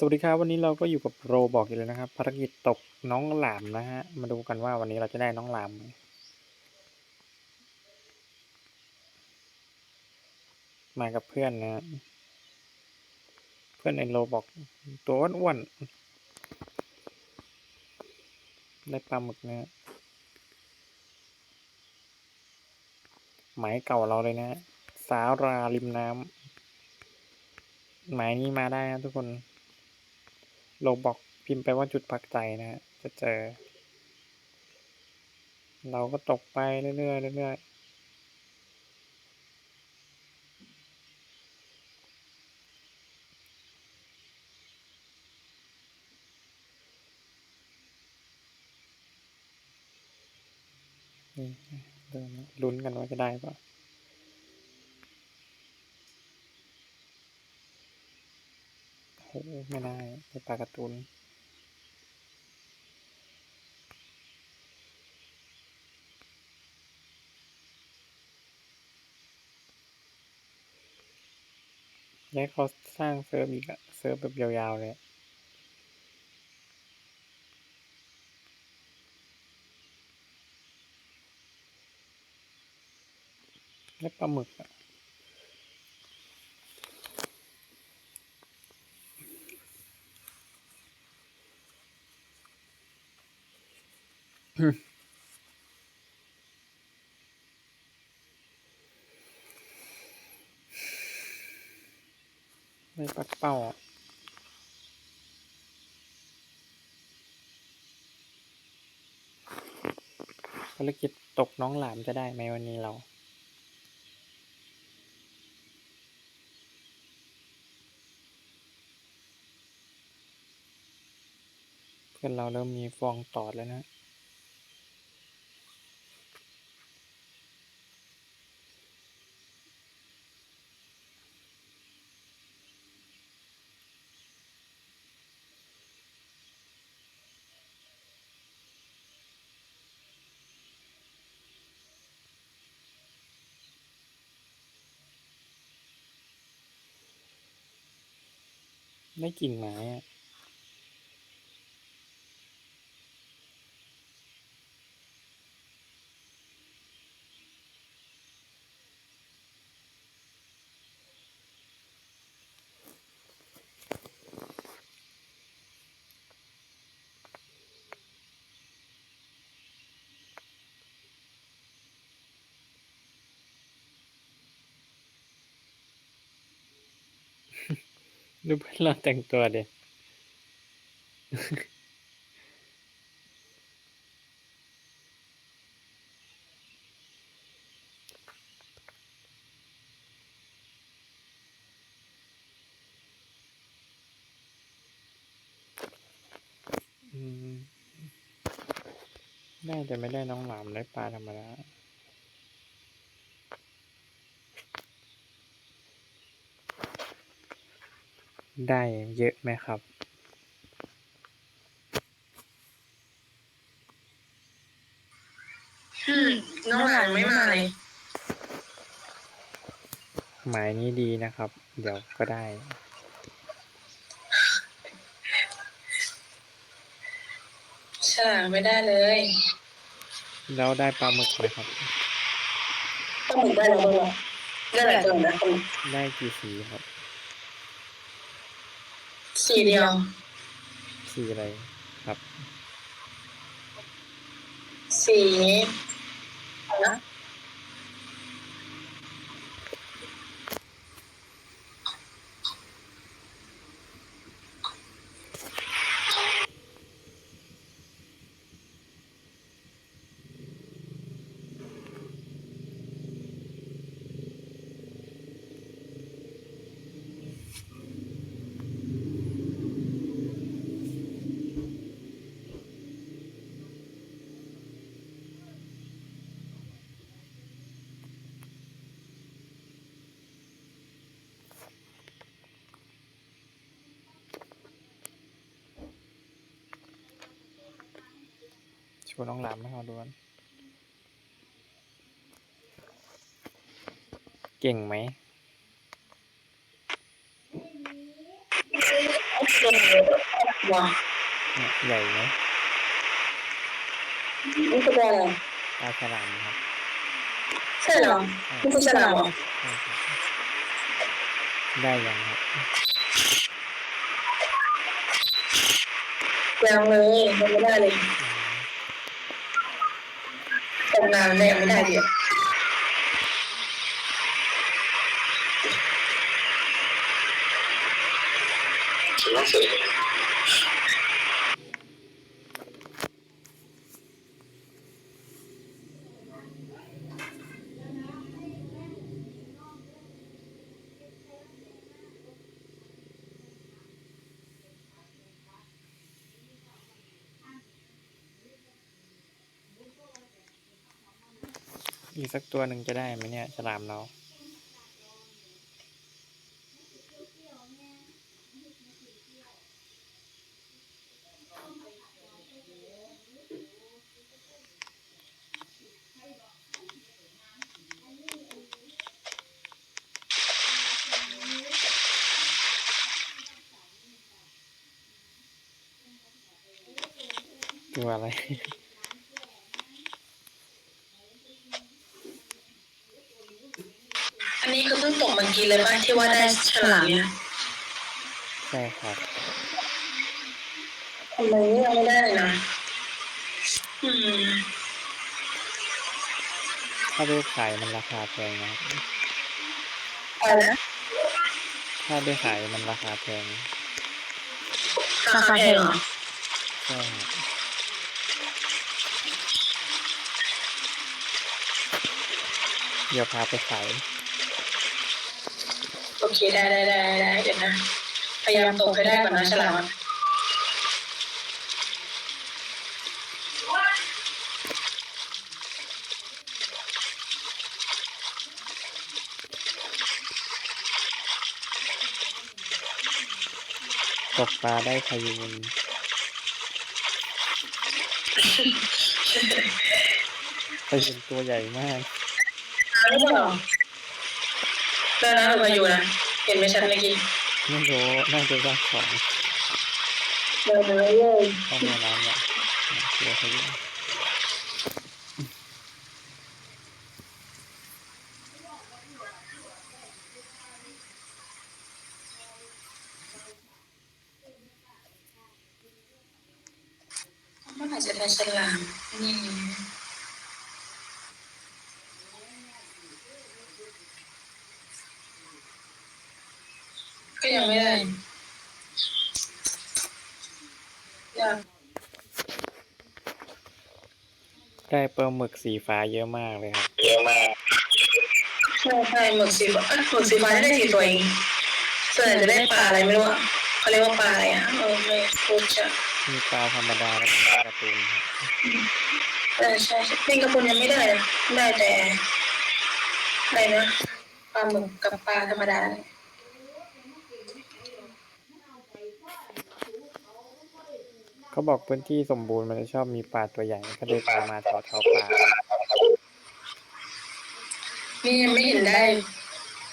สวัสดีครับวันนี้เราก็อยู่กับโรบอกอีกแล้วนะครับภารกิจตกน้องหลามนะฮะมาดูกันว่าวันนี้เราจะได้น้องหลามมากับเพื่อนนะเพื่อนในโรบอกตัวอ้วนๆได้ปลาหมึกนะฮะหมายเก่าเราเลยนะสาวราริมน้ำหมายนี้มาได้นะทุกคน โลบอกพิมพ์ไปว่าจุดพักใจนะฮะจะเจอ เราก็ตกไปเรื่อยๆเรื่อยๆนี่เดินลุ้นกันว่าจะได้ปะ โอ้โหไม่ได้เป็นปลาการ์ตูนอยากให้เขาสร้างเซิร์ฟอีกอะเซิร์ฟแบบยาวๆเลยและปลาหมึกอะ ได้ปลาเป้าอะภารกิจตกน้องหลามจะได้ไหมวันนี้เรา เพื่อนเราเริ่มมีฟองตอดแล้วนะ ไม่กลิ่นไม้ ดูเพื่อนเราแต่งตัวเด็อืมได้แต่ไม่ได้น้องหลามได้ปลาธรรมดา ได้เยอะไหมครับ อืมน้องหลานไม่มาเลยหมายนี้ดีนะครับ เดี๋ยวก็ได้ ฉลาดไม่ได้เลยแล้วได้ปลาหมึกไหมครับ ต้องหมึกได้แล้วบ้างได้หลายตัวนะคนได้กี่สีครับ สีเดียว สีอะไรครับ สีนะ โชว์น้องหลามให้เราดูกันเก่งไหมว้าเนี่ยใหญ่ไหมนี่คือตัวอะไรปลาฉลามครับใช่เหรอนี่คือฉลามเหรอใช่ครับได้ยังครับยังเลยยังไม่ได้เลย อืมตำนานเลยยังไม่ได้เลย อีก สักตัวหนึ่งจะได้ไหมเนี่ยฉลามเราตัวอะไร อันนี้ คือเพิ่งตกเมื่อกี้เลยป่ะที่ว่าได้ฉลามเนี่ยใช่ครับทำไมยังไม่ได้เลยนะอืมถ้าไปขายมันราคาแพงนะครับอะไรนะถ้าไปขายมันราคาแพงราคาแพงเหรอใช่ครับเดี๋ยวพาไปขาย โอเคได้ได้ได้ได้เดี๋ยวนะ พยายามตกให้ได้ก่อนนะฉลามอะตกปลาได้พายูนพายูนตัวใหญ่มากหรือ เปล่าได้นะมาอยู่นะเห็นไหมฉันเมื่อกี้ไม่รู้น่าจะต้องของเดินเลยเลยเข้าแม่น้ำเนี่ยตัวพายูนเมื่อไหร่จะได้ฉลามนี่ก็ยังไม่ได้อยาก ได้ปลาหมึกสีฟ้าเยอะมากเลยครับ เยอะมาก ใช่ใช่หมึกสีฟ้าเอ้ยหมึกสีฟ้าได้สี่ตัวเองส่วนใหญ่จะได้ปลาอะไรไม่รู้อะเขาเรียกว่าปลาอะไรอะเออไม่รู้จักมีปลาธรรมดาและปลาการ์ตูนครับเออใช่ใช่เพลงกระปุนยังไม่ได้นะได้แต่อะไรนะปลาหมึกกับปลาธรรมดาเขาบอกพื้นที่สมบูรณ์มันจะชอบมีปลาตัวใหญ่ก็เลยปลามาต่อแถวปลานี่ยังไม่เห็นได้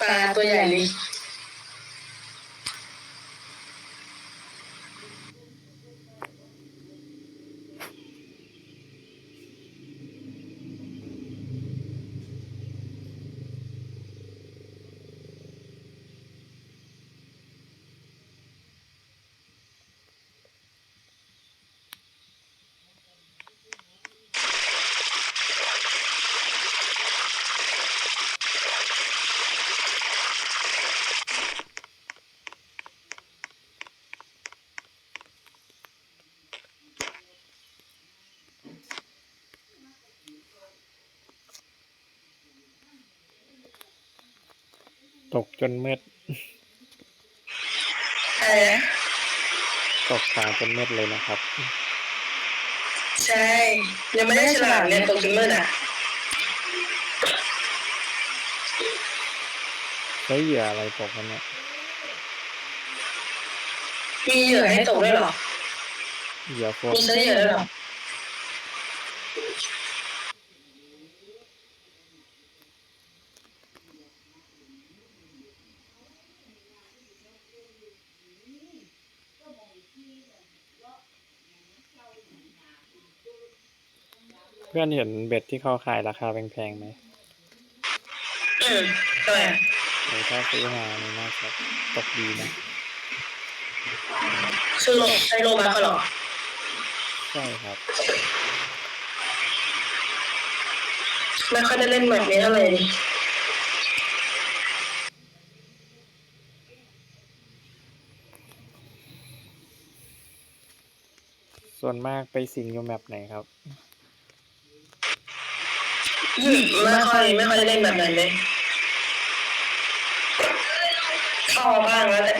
ปลาตัวใหญ่เลย ตกจนมืดอะไรนะตกปลาจนมืดเลยนะครับ ใช่ ยังไม่ได้ฉลามเนี่ยตกจนมืดอะใช้เหยื่ออะไรตกมันเนี่ย มีเหยื่อให้ตกด้วยเหรอเหยื่อโฟมีใช้เหยื่อด้วยเหรอ เพื่อนเห็นเบ็ดที่เขาขายราคาแพงๆไหมอืมทำไมอะเออถ้าซื้อมานี่น่าจะตกดีนะ ซื้อลงใช้โลบัคเหรอใช่ครับ ไม่ค่อยได้เล่นแบบนี้เท่าไหร่ดิส่วนมากไปสิงอยู่แมปไหนครับอืม ไม่ค่อยไม่ค่อยได้เล่นแบบนั้นเลยเข้ามาบ้างแล้วแต่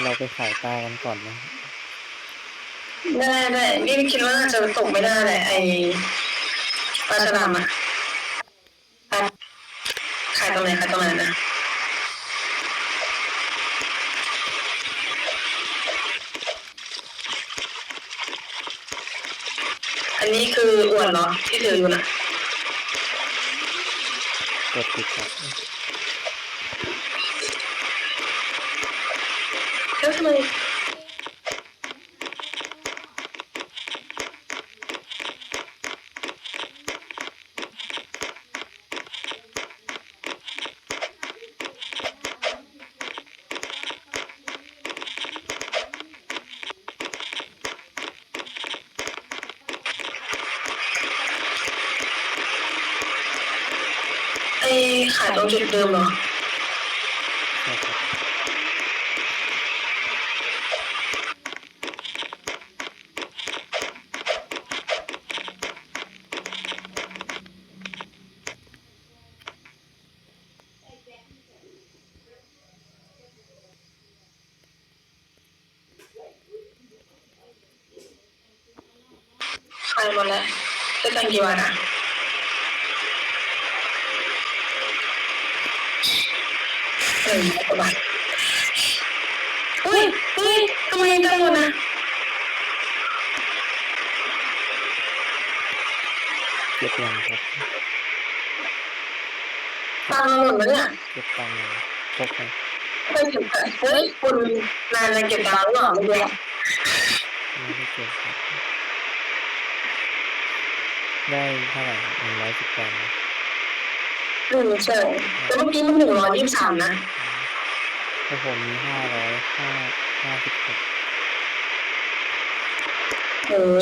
เราไปขายปลากันก่อนนะได้ได้นี่คิดว่าน่าจะตกไม่ได้แหละไอปลาฉลามอะปลาขายตรงไหนขายตรงไหนนะอันนี้คืออวดเหรอที่ถืออยู่นะกดติดครับ แล้วทำไมไอขายตรงจุดเดิมเหรอ ใช่ครับ ขาย หมดแล้วได้ตังค์กี่วันอะหนึ่งร้อยกว่าบาทเฮ้ยเฮ้ยทำไมตังค์หมดนะเก็บยังครับตังค์หมดแล้วเนี่ยเก็บตังค์ยังครบไหมไม่เก็บตังค์เฮ้ยคุณนานจะเก็บตังค์หรือเปล่าไม่รู้อะไม่ได้เก็บครับ ได้เท่าไหร่หนึ่งร้อยสิบแปดนะอืมใช่แต่เมื่อกี้มันหนึ่งร้อยยี่สิบสามนะถ้าผมมีห้าร้อยห้าห้าสิบหกเออ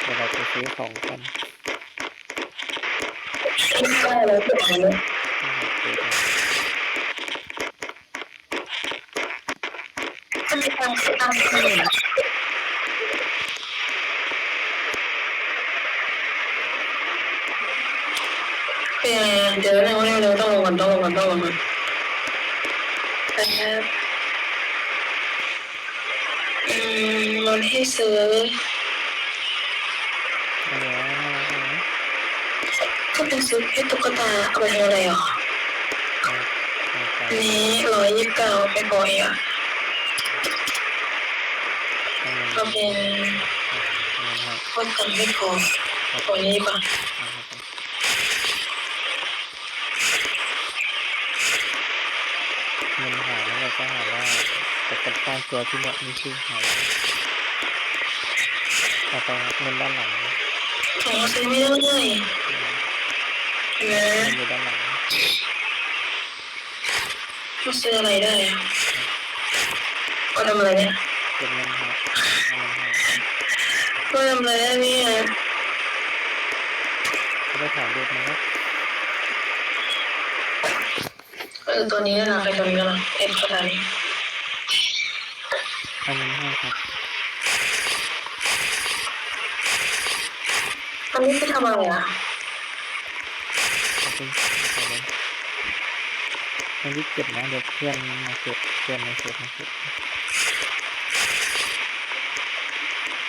เดี๋ยวเราไปซื้อของกันไม่ได้เลยเก็บตังค์เลยนะครับซื้อกันทำไมตังค์ตัง ค์ไม่ได้เดี๋ยวเร็วเร็วเร็วต้องลงก่อนต้องลงก่อนต้องลงก่อนแป๊บอืมมันให้ซื้อเอาแล้วน่ารักไหมก็เป็นซื้อแค่ตุ๊กตาเอาไปทำอะไรอะเอนี้ร้อยยี่สิบเก้าไปบ่อยอะเอาเงินก็เป็นเอาเงินให้คนกันไม่พอตัวนี้ป่ะ เอาเข้าไปเงิน ก็หาว่าแต่กับการตัวที่เนี่ยมีชื่อหายต่อไปเงินด้านหลังขอเซื้อไม่ได้เลยเงินด้านหลังเขาซื้ออะไรได้อะเขาทำอะไรเนี่ยเก็บเงินครับเอาเงินให้เขาทำอะไรได้เนี่ยจะได้ถ่ายรูปนะ ครับเออตัวนี้นะใครตัวนี้นะเอ็นเขาทเอาเงินให้ครับำอันนี้คือทำอะไรอะขอบคุณขอบคุณไม่รีบเก็บนะเดี๋ยวเพื่อนมาเก็บเพื่อนมาเก็บมาเก็บ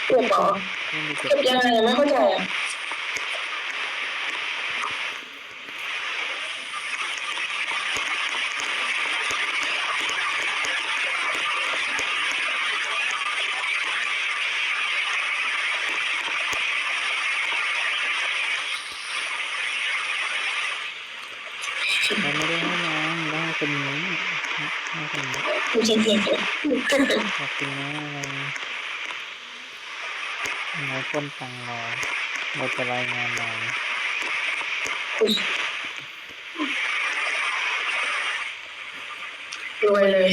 เก็บเหรอเพื่อนมาเก็บเก็บยังไงไม่เข้าใจอะ เราไม่ได้ให้น้องได้ให้คนนี้ให้คนนี้ จริงจริง ขอบคุณนะอะไรน้อยก้นตังรอเราจะรายงานหน่อยรวยเลย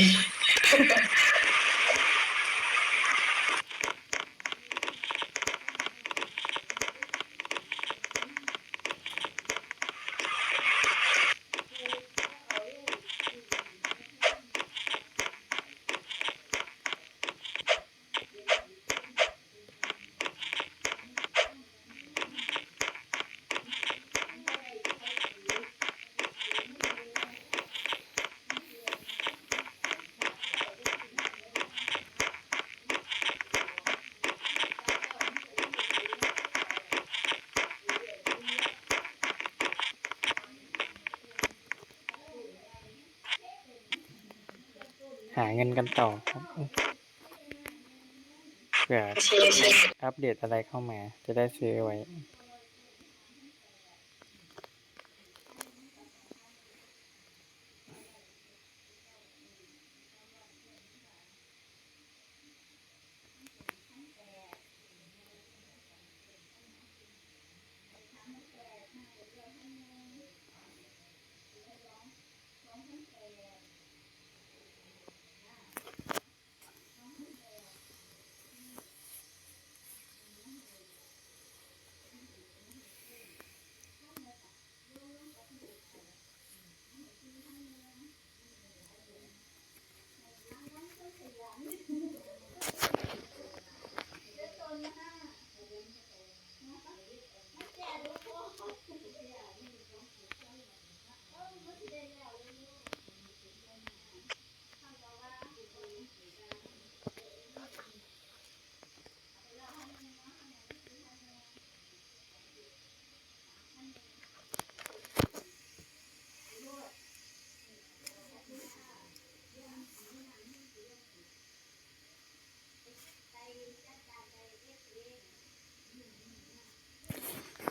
าเงินกันต่อครับเผื่อเชียร์เชียร์อัปเดตอะไรเข้ามา จะได้ซื้อไว้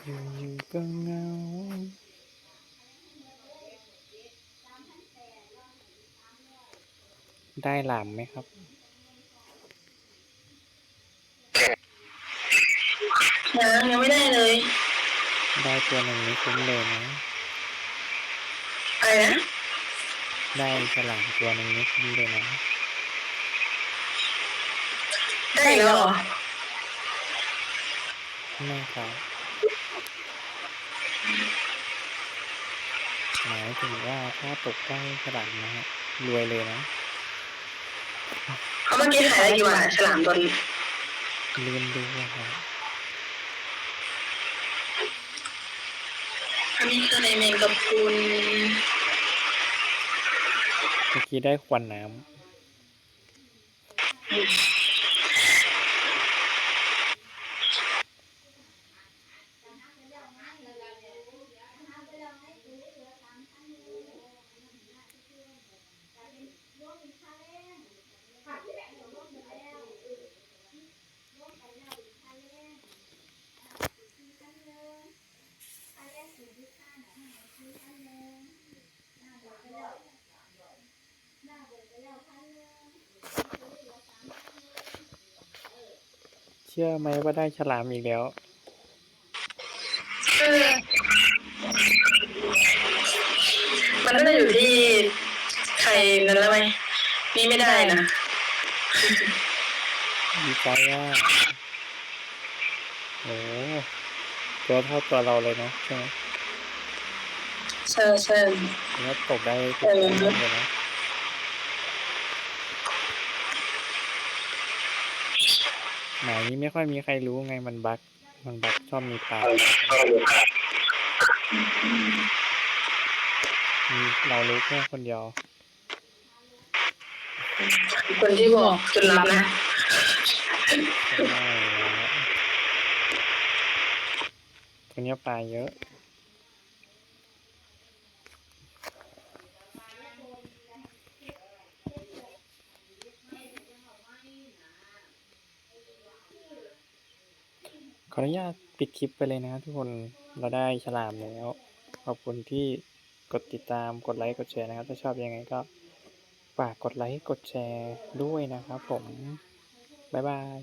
อยู่อยู่ก็เหงาได้หลามไหมครับ ยังยังไม่ได้เลย ได้ตัวหนึ่งนี่คุ้มเลยนะอะไรนะ ได้ฉลามตัวหนึ่งนี่คุ้มเลยนะ ได้อีกแล้วเหรอ ไม่ครับ หมายถึงว่าถ้าตกได้ฉลามนะฮะรวยเลยนะเขาเมื่อกี้ขายได้กี่บาทฉลามตัวนี้ลืมดูอะครับอันนี้คืออะไรแมงกะพรุนเมื่อกี้ได้ควันน้ ชื่อไหมว่าได้ฉลามอีกแล้ว เออมันน่าจะอยู่ที่ใครนั้นแล้วไหมนี่ไม่ได้นะดีใจอะโอ้ตัวเท่าตัวเราเลยเนาะใช่ไหมใช่ใช่แล้วตกได้ทุกเออคนเลยนะ หมายนี้ไม่ค่อยมีใครรู้ไงมันบักมันบักชอบมีปลามีเรารู้แค่คนเดียว คนที่บอกจุดลับนะใช่แล้วตัวเนี้ยปลาเยอะ ขออนุญาตปิดคลิปไปเลยนะครับทุกคนเราได้ฉลามแล้ว ขอบคุณที่กดติดตามกดไลค์กดแชร์นะครับ ถ้าชอบยังไงก็ฝากกดไลค์กดแชร์ด้วยนะครับผม บ๊ายบาย